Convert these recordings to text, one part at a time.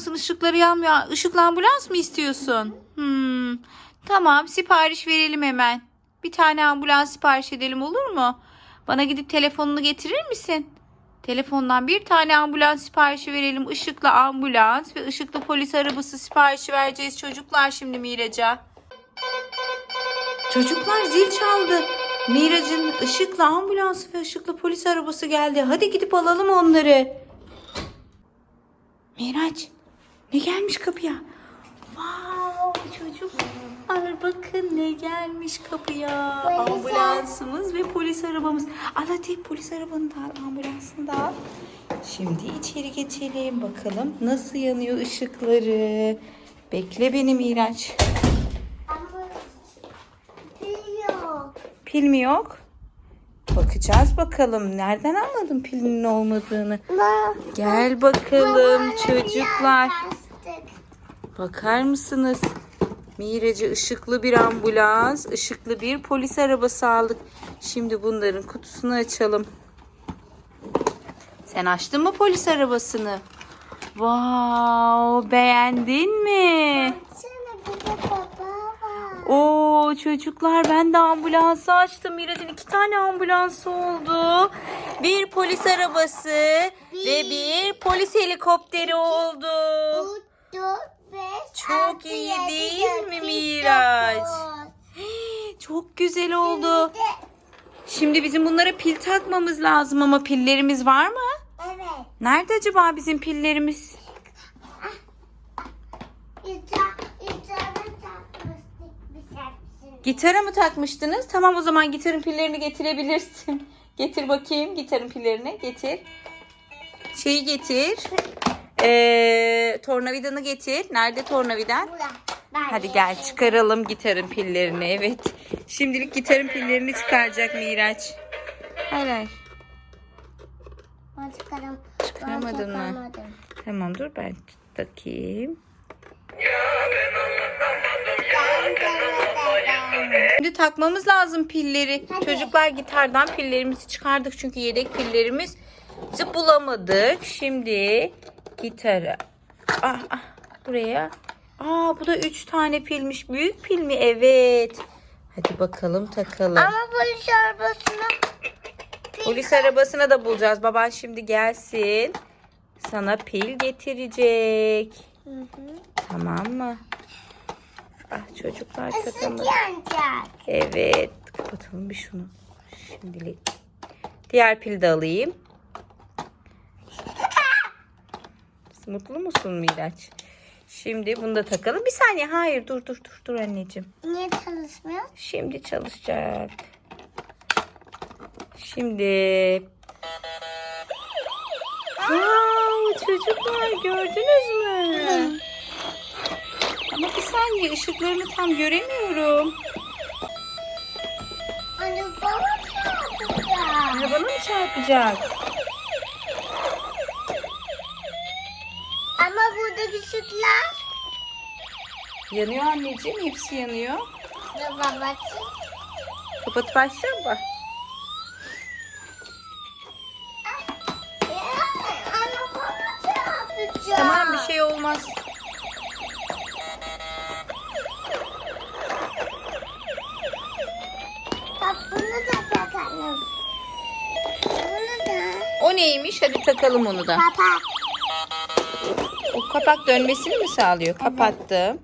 ambulansın ışıkları yanmıyor. Işıklı ambulans mı istiyorsun? Hmm. Tamam sipariş verelim hemen. Bir tane ambulans sipariş edelim olur mu? Bana gidip telefonunu getirir misin? Telefondan bir tane ambulans siparişi verelim. Işıklı ambulans ve ışıklı polis arabası siparişi vereceğiz çocuklar şimdi Miraç'a. Çocuklar zil çaldı. Miraç'ın ışıklı ambulans ve ışıklı polis arabası geldi. Hadi gidip alalım onları. Miraç ne gelmiş kapıya? Wow çocuklar bakın ne gelmiş kapıya. Polis Ambulansımız ve polis arabamız. Al hadi polis arabanı da al, ambulansını da al. Şimdi içeri geçelim bakalım nasıl yanıyor ışıkları. Bekle beni Miraç. Ama biliyor. Pil mi yok? Bakacağız bakalım. Nereden anladın pilinin olmadığını? Ma, Gel bakalım çocuklar. Bakar mısınız? Miracı ışıklı bir ambulans, ışıklı bir polis arabası aldık. Şimdi bunların kutusunu açalım. Sen açtın mı polis arabasını? Wow, beğendin mi? Bir. Oo çocuklar ben de ambulansı açtım. Miraç'ın iki tane ambulansı oldu. Bir polis arabası ve bir polis helikopteri oldu. Dört, beş, Çok iyi değil mi Miraç? Çok güzel oldu. Şimdi bizim bunlara pil takmamız lazım ama pillerimiz var mı? Evet. Nerede acaba bizim pillerimiz? Hepsini. Gitara mı takmıştınız? Tamam o zaman gitarın pillerini getirebilirsin. Getir bakayım gitarın pillerini. Getir. Şeyi getir. Ee, tornavidanı getir. Nerede tornavidan? Hadi gel çıkaralım gitarın pillerini. Evet. Şimdilik gitarın pillerini çıkaracak Miraç. Hayır hayır. Ben çıkarım. Çıkaramadın mı? Ben. Tamam dur ben takayım. Şimdi takmamız lazım pilleri. Hadi. Çocuklar gitardan pillerimizi çıkardık çünkü yedek pillerimizi bulamadık. Şimdi gitara. Ah, ah, buraya. Aa bu da 3 tane pilmiş. Büyük pil mi? Evet. Hadi bakalım takalım. Ama polis arabasına Polis arabasına da bulacağız. Baban şimdi gelsin. Sana pil getirecek. Hı hı. Tamam mı? Ah çocuklar Isık takamadı. Evet. Kapatalım bir şunu. Şimdilik. Diğer pil de alayım. Mutlu musun Miraç? Şimdi bunu da takalım. Bir saniye. Hayır dur dur dur dur anneciğim. Niye çalışmıyor? Şimdi çalışacak. Şimdi. Wow, çocuklar gördünüz mü? Ama bir saniye ışıklarını tam göremiyorum. Anne baba çarpacak. Arabana mı çarpacak? Işıklar Yanıyor anneciğim. Hepsi yanıyor. ve babası. Kapatıp açacağım bak. Anne baba çarpacak. Tamam bir şey olmaz. Bak bunu da takalım. Bunu da. O neymiş? Hadi takalım onu da. Kapak. O kapak dönmesini mi sağlıyor? Kapattım.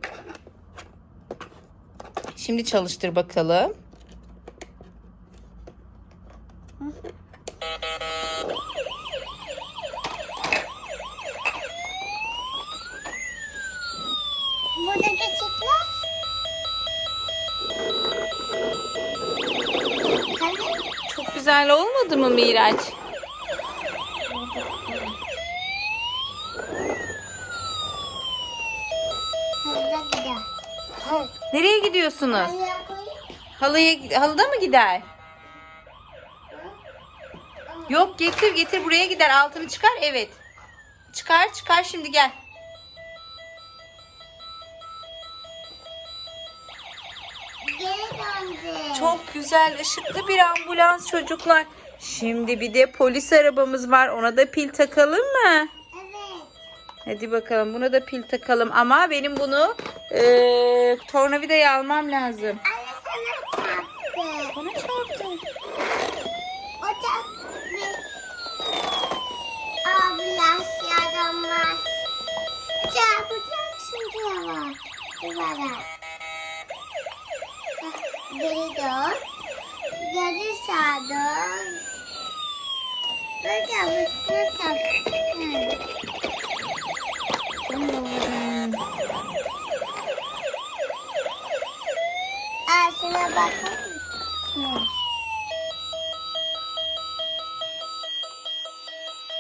Şimdi çalıştır bakalım. Buradaki ışıklar. Hani? Çok güzel olmadı mı Miraç? Hızlı gider. Hı. Nereye gidiyorsunuz? Halıya, halıda mı gider? Yok getir getir buraya gider. Altını çıkar. Evet. Çıkar çıkar şimdi gel. Çok güzel ışıklı bir ambulans çocuklar. Şimdi bir de polis arabamız var. Ona da pil takalım mı? Evet. Hadi bakalım buna da pil takalım ama benim bunu eee tornavidayı almam lazım. Anne sana çarptı. Bana çarptı. O bir ambulans yaramaz. Çarpacaksın duvara. Duvara. Geri dön. Geri sağa dön. Böyle avuçuna tak. Aa, şuna bakar mısın?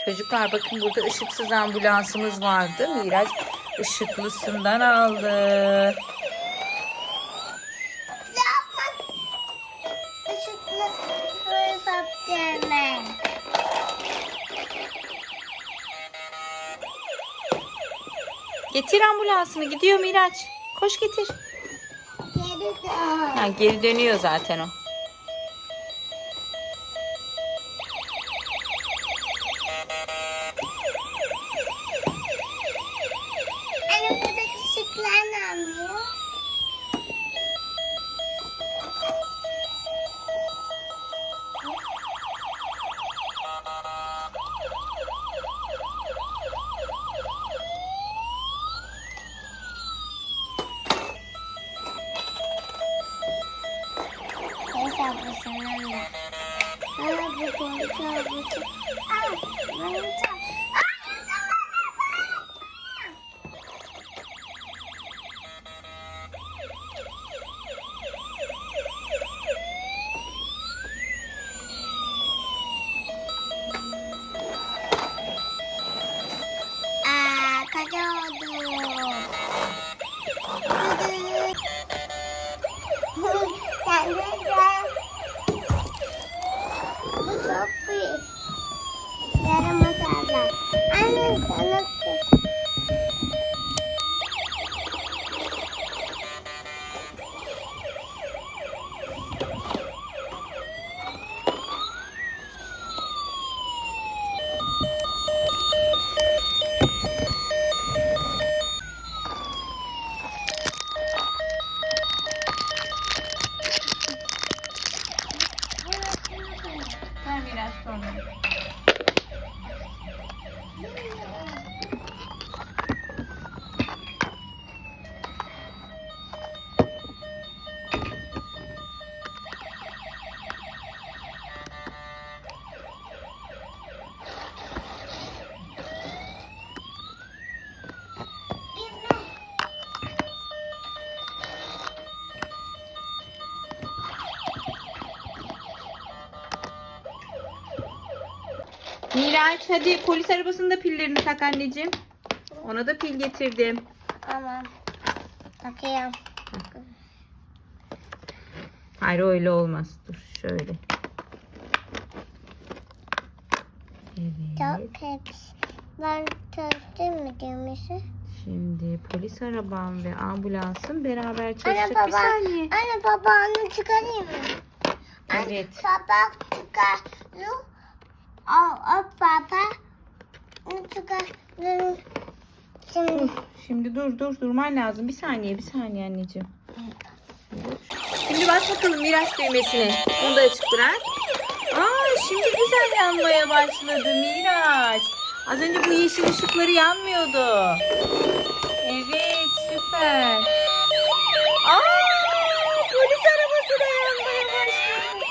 Çocuklar bakın burada ışıksız ambulansımız vardı. Miraç ışıklısından aldı. Getir ambulansını gidiyor Miraç. Koş getir. Geri dönüyor zaten o. Ver Miraç Miraç hadi polis arabasında pillerini tak anneciğim. Ona da pil getirdim. Tamam. Takıyorum. Hayır öyle olmaz. Dur şöyle. Evet. Çok hepsi. Ben çalıştım mı? Şimdi polis arabam ve ambulansın beraber Anne çalışacak. Bir baba. saniye. Anne baba onu çıkarayım mı? Anne, Evet. Baba çıkarıyor. Al, al baba. Şimdi. Şimdi dur dur durman lazım. Bir saniye bir saniye anneciğim. Şimdi bas bakalım Miraç düğmesine. Onu da açık bırak. Aa şimdi güzel yanmaya başladı Miraç. Az önce bu yeşil ışıkları yanmıyordu. Evet süper. Aa polis arabası da yanmaya başladı.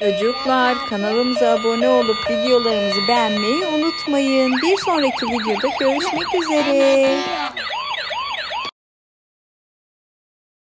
Çocuklar kanalımıza abone olup videolarımızı beğenmeyi unutmayın. Bir sonraki videoda görüşmek üzere.